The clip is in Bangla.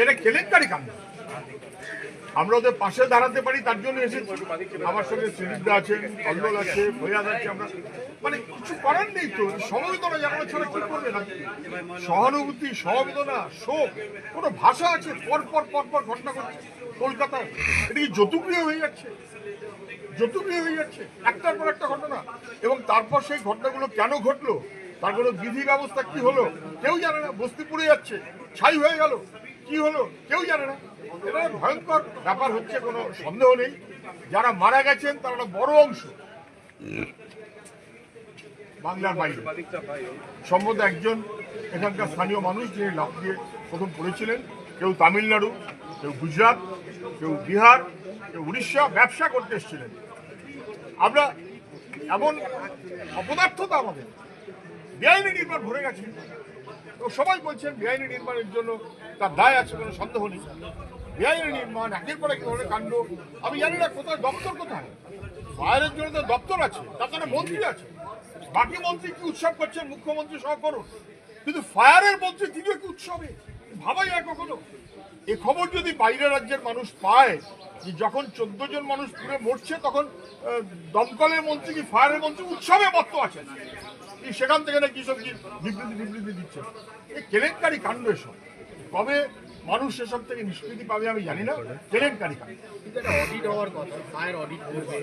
এটা কেলেঙ্কারি কাণ্ড আমরা ওদের পাশে দাঁড়াতে পারি, তার জন্য এসেছি। আমার সঙ্গে সুদীপদা আছেন, অল্লোল আছে ফরিয়াদ আছে, আমরা মানে কিছু করার নেই তো সমবেদনা জানানো ছাড়া কি করবে না? সহানুভূতি, সমবেদনা, শোক, কোনো ভাষা আছে? পর পর পর পর ঘটনা ঘটছে। কলকাতায় এটা কি যতুপ্রিয় হয়ে যাচ্ছে? যতুপ্রিয় হয়ে যাচ্ছে। একটার পর একটা ঘটনা। এবং তারপর সেই ঘটনাগুলো কেন ঘটলো? তার কোনো বিধি ব্যবস্থা কি হলো? কেউ জানে না। বস্তি পুড়ে যাচ্ছে, ছাই হয়ে গেল। কি হলো? কেউ জানে না। এটা ভয়ঙ্কর ব্যাপার হচ্ছে, কোনো সন্দেহ নেই। যারা মারা গেছেন, তারা একটা বড় অংশ। বাংলার বাইরে। সম্ভবত একজন এখানকার স্থানীয় মানুষ যিনি লাভ দিয়ে প্রথম পড়েছিলেন। কেউ তামিলনাড়ু, কেউ গুজরাট, কেউ বিহার, কেউ উড়িষ্যা ব্যবসা করতে এসেছিলেন। আমরা এমন অপদার্থতা আমাদের। বেআইনি নির্মাণ ভরে গেছে। তো সবাই বলছেন বেআইনি নির্মাণের জন্য তার দায় আছে, কোনো সন্দেহ নেই। বেআইনি নির্মাণ একের পর এক ধরনের কাণ্ড। আমি জানি না কোথায়, দপ্তর কোথায়? বাইরের জন্য তো দপ্তর আছে তাছাড়া মন্ত্রী আছে। বাকি মন্ত্রী কি উৎসব করছেন? মুখ্যমন্ত্রী সহ করুন। কিন্তু ফায়ারের মন্ত্রী তিনিও কি উৎসবে? ভাবাই আর কখনো। এ খবর যদি বাইরের রাজ্যের মানুষ পায়, যে যখন চোদ্দ জন মানুষ পুরে মরছে, তখন দমকলের মন্ত্রী কি ফায়ারের মন্ত্রী? উৎসবে মত্ত আছেন সেখান থেকে নাকি সব কি বিবৃতি বিবৃতি দিচ্ছে? এই কেলেঙ্কারি কাণ্ড এসব। কবে মানুষ সেসব থেকে নিষ্কৃতি পাবে আমি জানি না। কেলেঙ্কারি কাণ্ড। অডিট হওয়ার কথা ফায়ার অডিট করবে।